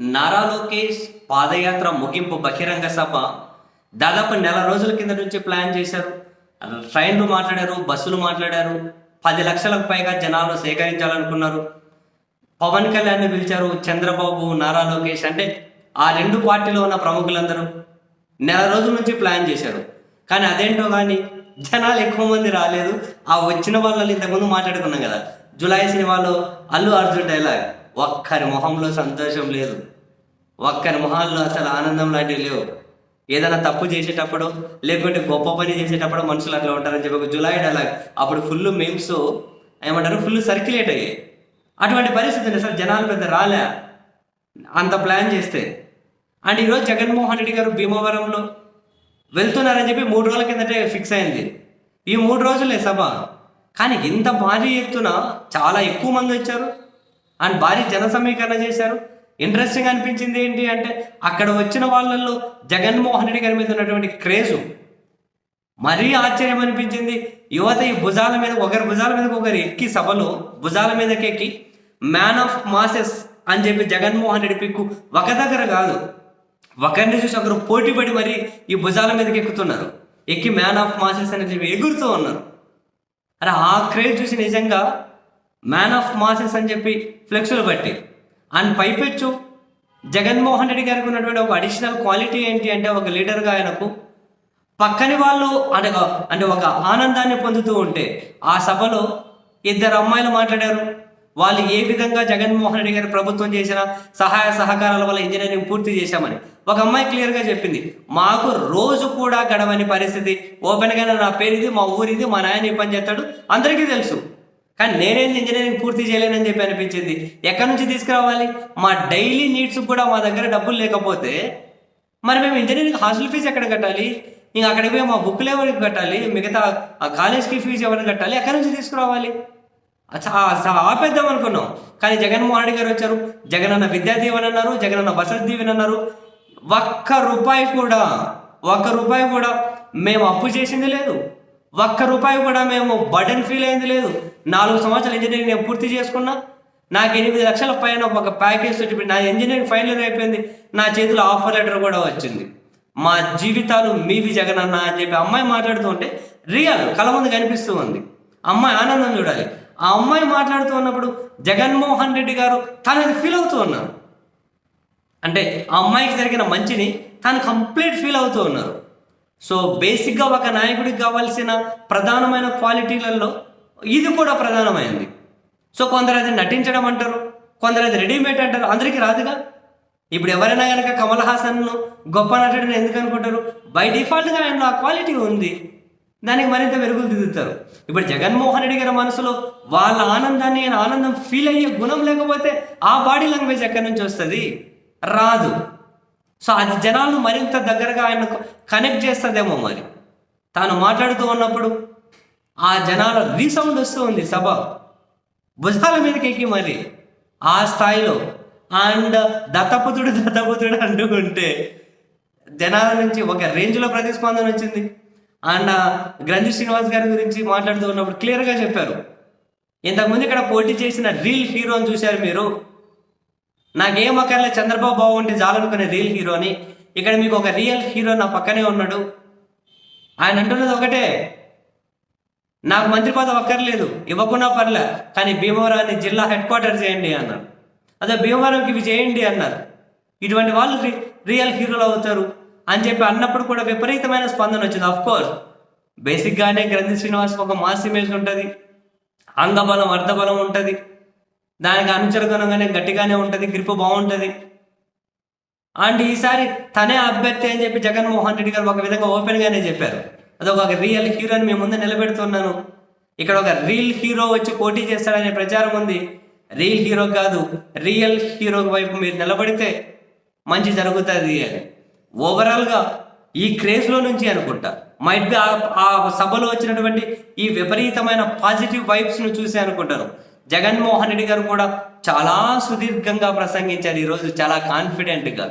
నారా లోకేష్ పాదయాత్ర ముగింపు బహిరంగ సభ. దాదాపు నెల రోజుల కింద నుంచి ప్లాన్ చేశారు. ట్రైన్లు మాట్లాడారు బస్సులు మాట్లాడారు. పది లక్షలకు పైగా జనాలను సేకరించాలనుకున్నారు. పవన్ కళ్యాణ్ పిలిచారు చంద్రబాబు నారా లోకేష్ అంటే ఆ రెండు పార్టీలో ఉన్న ప్రముఖులందరూ. నెల రోజుల నుంచి ప్లాన్ చేశారు. కానీ అదేంటో కానీ జనాలు ఎక్కువ మంది రాలేదు. ఆ వచ్చిన వాళ్ళని ఇంతకుముందు మాట్లాడుకున్నాం కదా. జులై సినిమాలో అల్లు అర్జున్ డైలాగ్ ఒక్కరి మొహంలో సంతోషం లేదు. ఒక్కరి మొహాల్లో అసలు ఆనందం లాంటివి లేవు. ఏదైనా తప్పు చేసేటప్పుడు లేకుంటే గొప్ప పని చేసేటప్పుడు మనుషులు అట్లా ఉంటారని చెప్పి ఒక జులై డైలాగ్. అప్పుడు ఫుల్ మేమ్స్ ఏమంటారు ఫుల్ సర్క్యులేట్ అయ్యాయి. అటువంటి పరిస్థితి ఉంది. అసలు జనాలు పెద్ద రాలే. అంత ప్లాన్ చేస్తే. అండ్ ఈరోజు జగన్మోహన్ రెడ్డి గారు భీమవరంలో వెళ్తున్నారని చెప్పి మూడు రోజుల కిందటే ఫిక్స్ అయింది. ఈ మూడు రోజులే సభ. కానీ ఇంత భారీ ఎత్తున చాలా ఎక్కువ మంది వచ్చారు. అండ్ భారీ జన సమీకరణ చేశారు. ఇంట్రెస్టింగ్ అనిపించింది ఏంటి అంటే అక్కడ వచ్చిన వాళ్ళల్లో జగన్మోహన్ రెడ్డి గారి మీద ఉన్నటువంటి క్రేజు. మరీ ఆశ్చర్యం అనిపించింది. యువత ఈ భుజాల మీద ఒకరి భుజాల మీద ఒకరు ఎక్కి సభలో భుజాల మీదకి ఎక్కి మ్యాన్ ఆఫ్ మాసెస్ అని చెప్పి జగన్మోహన్ రెడ్డి పిక్కు ఒక దగ్గర కాదు. ఒకరిని చూసి ఒకరు పోటీ పడి మరి ఈ భుజాల మీదకి ఎక్కుతున్నారు. ఎక్కి మ్యాన్ ఆఫ్ మాసెస్ అని చెప్పి ఎగురుతూ ఉన్నారు. అరే ఆ క్రేజ్ చూసి నిజంగా మ్యాన్ ఆఫ్ మాసెస్ అని చెప్పి ఫ్లెక్సులు బట్టి అండ్ పైపెచ్చు. జగన్మోహన్ రెడ్డి గారికి ఉన్నటువంటి ఒక అడిషనల్ క్వాలిటీ ఏంటి అంటే ఒక లీడర్గా ఆయనకు పక్కని వాళ్ళు అనగా అంటే ఒక ఆనందాన్ని పొందుతూ ఉంటే ఆ సభలో ఇద్దరు అమ్మాయిలు మాట్లాడారు. వాళ్ళు ఏ విధంగా జగన్మోహన్ రెడ్డి గారి ప్రభుత్వం చేసిన సహాయ సహకారాల వల్ల ఇంజనీరింగ్ పూర్తి చేశామని ఒక అమ్మాయి క్లియర్గా చెప్పింది. మాకు రోజు కూడా గడవని పరిస్థితి. ఓపెన్గానే నా పేరు ఇది మా ఊరిది మా నాయన ఈ పని చేస్తాడు. అందరికీ తెలుసు. కానీ నేనేంది ఇంజనీరింగ్ పూర్తి చేయలేనని చెప్పి అనిపించింది. ఎక్కడి నుంచి తీసుకురావాలి? మా డైలీ నీడ్స్ కూడా మా దగ్గర డబ్బులు లేకపోతే మరి మేము ఇంజనీరింగ్ హాస్టల్ ఫీజు ఎక్కడ కట్టాలి? ఇంకా అక్కడికి పోయి మా బుక్లు ఎవరికి కట్టాలి మిగతా ఆ కాలేజ్కి ఫీజు ఎవరికి కట్టాలి? ఎక్కడి నుంచి తీసుకురావాలి? ఆపేద్దాం అనుకున్నాం. కానీ జగన్మోహన్ రెడ్డి గారు వచ్చారు జగన్ అన్న విద్యా దీవెన అన్నారు జగన్ అన్న వసతి దీవెన అన్నారు. ఒక్క రూపాయి కూడా ఒక్క రూపాయి కూడా మేము అప్పు చేసింది లేదు. ఒక్క రూపాయి కూడా మేము బర్డెన్ ఫీల్ అయింది లేదు. నాలుగు సంవత్సరాలు ఇంజనీరింగ్ నేను పూర్తి చేసుకున్నా. నాకు ఎనిమిది లక్షల పైన ఒక ప్యాకేజ్ తోటి నా ఇంజనీరింగ్ ఫైనల్ అయిపోయింది. నా చేతిలో ఆఫర్ లెటర్ కూడా వచ్చింది. మా జీవితాలు మీవి జగన్ అన్న అని చెప్పి అమ్మాయి మాట్లాడుతూ ఉంటే రియల్ కళ ముందు కనిపిస్తూ ఉంది. అమ్మాయి ఆనందం చూడాలి. ఆ అమ్మాయి మాట్లాడుతూ ఉన్నప్పుడు జగన్మోహన్ రెడ్డి గారు తను ఫీల్ అవుతూ ఉన్నారు. అంటే ఆ అమ్మాయికి జరిగిన మంచిని తను కంప్లీట్ ఫీల్ అవుతూ ఉన్నారు. సో బేసిక్గా ఒక నాయకుడికి కావాల్సిన ప్రధానమైన క్వాలిటీలలో ఇది కూడా ప్రధానమైంది. సో కొందరు అది నటించడం అంటారు కొందరు అది రెడీమేడ్ అంటారు అందరికీ రాదుగా? ఇప్పుడు ఎవరైనా కనుక కమల్ హాసన్ను గొప్ప నటుడిని ఎందుకు అనుకుంటారు? బై డిఫాల్ట్గా ఆయనలో ఆ క్వాలిటీ ఉంది. దానికి మరింత మెరుగులు దిద్దుతారు. ఇప్పుడు జగన్మోహన్ రెడ్డి గారి మనసులో వాళ్ళ ఆనందాన్ని ఆయన ఆనందం ఫీల్ అయ్యే గుణం లేకపోతే ఆ బాడీ లాంగ్వేజ్ ఎక్కడి నుంచి వస్తుంది? రాదు. సో అది జనాలను మరింత దగ్గరగా ఆయనకు కనెక్ట్ చేస్తుందేమో మరి. తాను మాట్లాడుతూ ఉన్నప్పుడు ఆ జనాల రీసౌండ్ వస్తూ ఉంది సభ. భుజాల మీదకి ఎక్కి మరి. ఆ స్థాయిలో అండ్ దత్తపుత్రుడు దత్తపుత్రుడు అంటూ ఉంటే జనాల నుంచి ఒక రేంజ్లో ప్రతిస్పందన వచ్చింది. అండ్ గ్రంథి శ్రీనివాస్ గారి గురించి మాట్లాడుతూ ఉన్నప్పుడు క్లియర్గా చెప్పారు. ఇంతకుముందు ఇక్కడ పోటీ చేసిన రీల్ హీరోని చూశారు మీరు. నాకేం అక్కర్లే చంద్రబాబు బాగుంటే చాలనుకునే రియల్ హీరోని ఇక్కడ మీకు ఒక రియల్ హీరో నా పక్కనే ఉన్నాడు. ఆయన అంటున్నది ఒకటే. నాకు మంత్రి పదవి అక్కర్లేదు ఇవ్వకుండా పర్లే కానీ భీమవరాన్ని జిల్లా హెడ్ క్వార్టర్ చేయండి అన్నారు. అదే భీమవరంకి ఇవి చేయండి అన్నారు. ఇటువంటి వాళ్ళు రి- రియల్ హీరోలు అవుతారు అని చెప్పి అన్నప్పుడు కూడా విపరీతమైన స్పందన వచ్చింది. అఫ్ కోర్స్ బేసిక్గానే గ్రంథి శ్రీనివాస్ ఒక మాస్ ఇమేజ్ ఉంటుంది. అంగబలం అర్ధబలం ఉంటుంది. దానికి అనుచరగణంగానే గట్టిగానే ఉంటుంది గ్రిప్ బాగుంటుంది. అండ్ ఈసారి తనే అభ్యర్థి అని చెప్పి జగన్మోహన్ రెడ్డి గారు ఒక విధంగా ఓపెన్గానే చెప్పారు. అదొక రియల్ హీరోని మేము ముందు నిలబెడుతున్నాను. ఇక్కడ ఒక రియల్ హీరో వచ్చి పోటీ చేస్తాడనే ప్రచారం ఉంది. రియల్ హీరో కాదు రియల్ హీరో వైపు మీరు నిలబడితే మంచి జరుగుతుంది అని. ఓవరాల్గా ఈ క్రేజ్లో నుంచి అనుకుంటా. మైట్ బి ఆ సభలో వచ్చినటువంటి ఈ విపరీతమైన పాజిటివ్ వైబ్స్ను చూసి అనుకుంటాను. జగన్మోహన్ రెడ్డి గారు కూడా చాలా సుదీర్ఘంగా ప్రసంగించారు ఈరోజు చాలా కాన్ఫిడెంట్గా